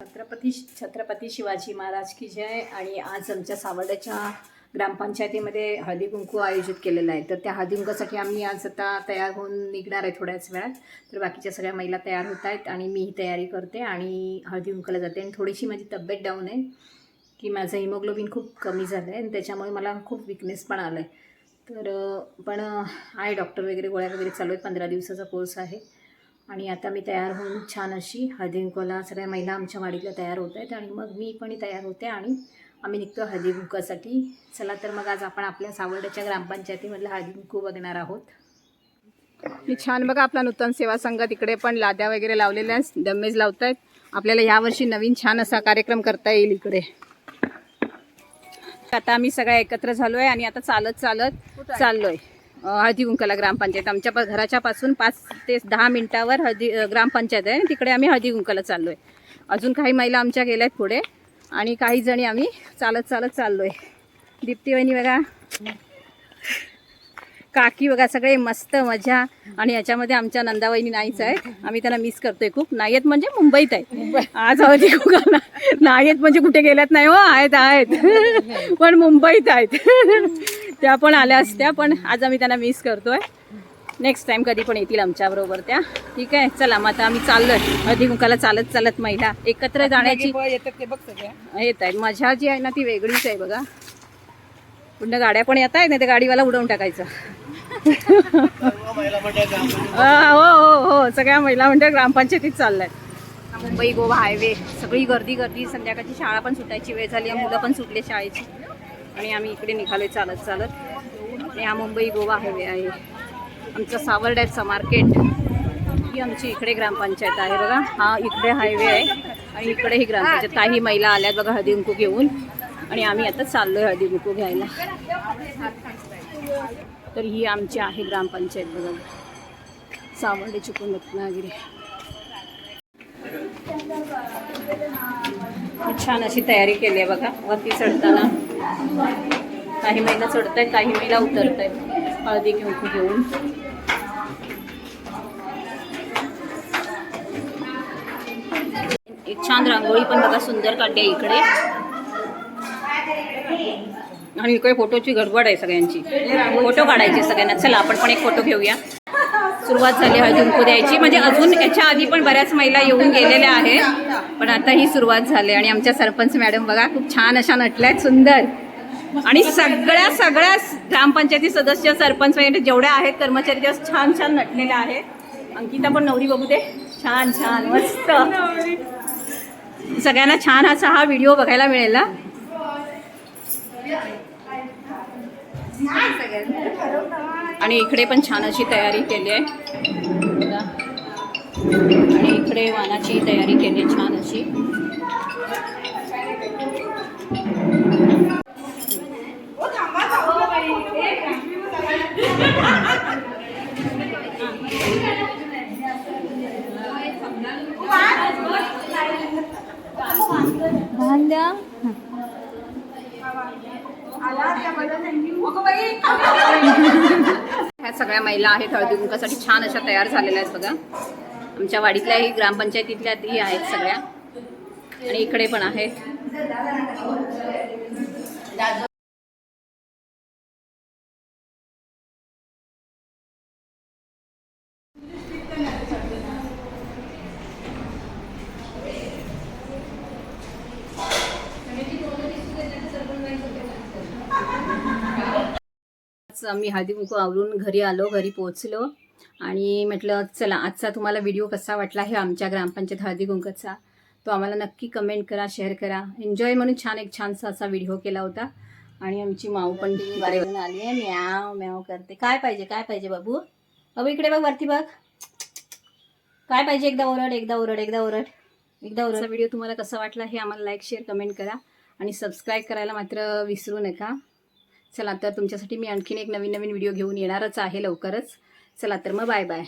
छत्रपती छत्रपती शिवाजी महाराज की जय. आणि आज आमच्या सावर्ड्याच्या ग्रामपंचायतीमध्ये हळदी कुंकू आयोजित केलेलं आहे. तर त्या हळदी कुंकूसाठी आम्ही आज आता तयार होऊन निघणार आहे थोड्याच वेळात. तर बाकीच्या सगळ्या महिला तयार होत आहेत आणि मीही तयारी करते आणि हळदी कुंकूला जाते. आणि थोडीशी माझी तब्येत डाऊन आहे की माझं हिमोग्लोबिन खूप कमी झालं आहे आणि त्याच्यामुळे मला खूप विकनेस पण आलं आहे तर पण आहे डॉक्टर वगैरे गोळ्या वगैरे चालू आहेत. पंधरा दिवसाचा कोर्स आहे. आणि आता मी तयार होऊन छान अशी हळदी सगळ्या महिला आमच्या वाडीला तयार होत आहेत आणि मग मी पण तयार होते आणि आम्ही निघतो हळदी चला तर मग आज आपण आपल्या सावर्ड्याच्या ग्रामपंचायतीमधलं हळदी कुंकू बघणार आहोत. मी छान बघा आपला नूतन सेवा संघ तिकडे पण लाद्या वगैरे लावलेल्या आहेत डमेज लावत आहेत आपल्याला यावर्षी नवीन छान असा कार्यक्रम करता येईल इकडे. आता आम्ही सगळ्या एकत्र झालो आहे आणि आता चालत चालत चाललोय. आहे हळदी कुंकाला ग्रामपंचायत. आमच्या घराच्यापासून घराच्या पासून पाच ते दहा मिनटावर हळदी ग्रामपंचायत आहे. तिकडे आम्ही हळदी चाललो आहे अजून काही महिला आमच्या गेल्यात पुढे आणि काही जणी आम्ही चालत चालत चाललोय. दीप्ती वहिनी बघा. काकी बघा सगळे मस्त मजा. आणि याच्यामध्ये आमच्या नंदावहिनी नाहीच आहेत. आम्ही त्यांना मिस करतोय खूप. नाही आहेत म्हणजे मुंबईत आहेत. आज हळदी कुंकाला नाही आहेत म्हणजे कुठे गेल्यात नाही हो? आहेत आहेत. पण मुंबईत आहेत. त्या पण आल्या असत्या पण आज आम्ही त्यांना मिस करतोय. नेक्स्ट टाइम कधी पण येतील आमच्याबरोबर त्या. ठीक आहे? चला मग आता आम्ही चाललोय. कुंकाला चालत चालत महिला एकत्र जाण्याची येतात ते बघ सगळ्या येत आहेत. मजा जी आहे ना ती वेगळीच आहे बघा. पुन्हा गाड्या पण येत आहेत ना ते गाडीवाला उडवून टाकायचं. हा, हो हो हो. सगळ्या महिला म्हणजे ग्रामपंचायतीत चाललाय. मुंबई गोवा हायवे सगळी गर्दी गर्दी. संध्याकाळची शाळा पण सुटायची वेळ झाली आहे, मुलं पण सुटले शाळेची. आणि आम्ही इकडे निघालोय चालत चालत. आणि हा मुंबई गोवा हायवे आहे. आमचं सावरड्याचं मार्केट. ही आमची इकडे ग्रामपंचायत आहे बघा. हा इकडे हायवे आहे. आणि इकडे ही ग्रामपंचायत. काही महिला आल्यात बघा हळदी कुंकू घेऊन. आणि आम्ही आता चाललो हळदी कुंकू घ्यायला. तर ही आमची आहे ग्रामपंचायत बघा. सावर्डे चुकून रत्नागिरी. छान अशी तयारी केली आहे बघा. वरती चढताना. काही महिला चढत आहेत काही महिला उतरत आहेत हळदी घेऊन घेऊन. एक छान रांगोळी पण बघा सुंदर काढली आहे इकडे. आणि इकडे फोटोची गडबड आहे सगळ्यांची. फोटो काढायचे सगळ्यांना. चला आपण पण एक फोटो घेऊया. सुरुवात झाली हळदी कुंकू द्यायची. म्हणजे अजून याच्या आधी पण बऱ्याच महिला येऊन गेलेल्या आहेत. पण आता ही सुरुवात झाली आणि आमच्या सरपंच मॅडम बघा खूप छान अशा नटल्या आहेत सुंदर. आणि सगळ्या सगळ्या ग्रामपंचायती सदस्य सरपंच वगैरे जेवढ्या आहेत कर्मचारी त्या छान छान नटलेल्या आहेत. अंकिता पण नवरी बघू दे. छान छान मस्त. सगळ्यांना छान असा हा व्हिडिओ बघायला मिळेल ना आणि इकडे पण छान अशी तयारी केली आहे. आणि इकडे वानाची तयारी केली आहे छान अशी. भांड्या? ह्या सगळ्या महिला आहेत हळदी कुंकासाठी छान अशा तयार झालेल्या आहेत बघा. आमच्या वाडीतल्याही ग्रामपंचायतीतल्या ती आहेत सगळ्या. आणि इकडे पण आहेत. आम्ही हळदी कुंकू आवरून घरी आलो घरी पोहोचलो. आणि म्हटलं चला आजचा तुम्हाला व्हिडिओ कसा वाटला हे आमच्या ग्रामपंचायत हळदी कुंकाचा तो आम्हाला नक्की कमेंट करा शेअर करा. एन्जॉय म्हणून छान एक छानसा असा व्हिडिओ केला होता. आणि आमची माऊ पण आली आहे. म्याव म्याव करते. काय पाहिजे काय पाहिजे बाबू? बाबू इकडे बघ वरती बघ. काय पाहिजे? एकदा ओरड एकदा ओरड एकदा ओरड. एकदा ओरड. व्हिडिओ तुम्हाला कसा वाटला हे आम्हाला लाईक शेअर कमेंट करा. आणि सबस्क्राईब करायला मात्र विसरू नका. चला तर तुमच्यासाठी मी आणखीन एक नवीन नवीन व्हिडिओ घेऊन येणारच आहे लवकरच. चला तर मग बाय बाय.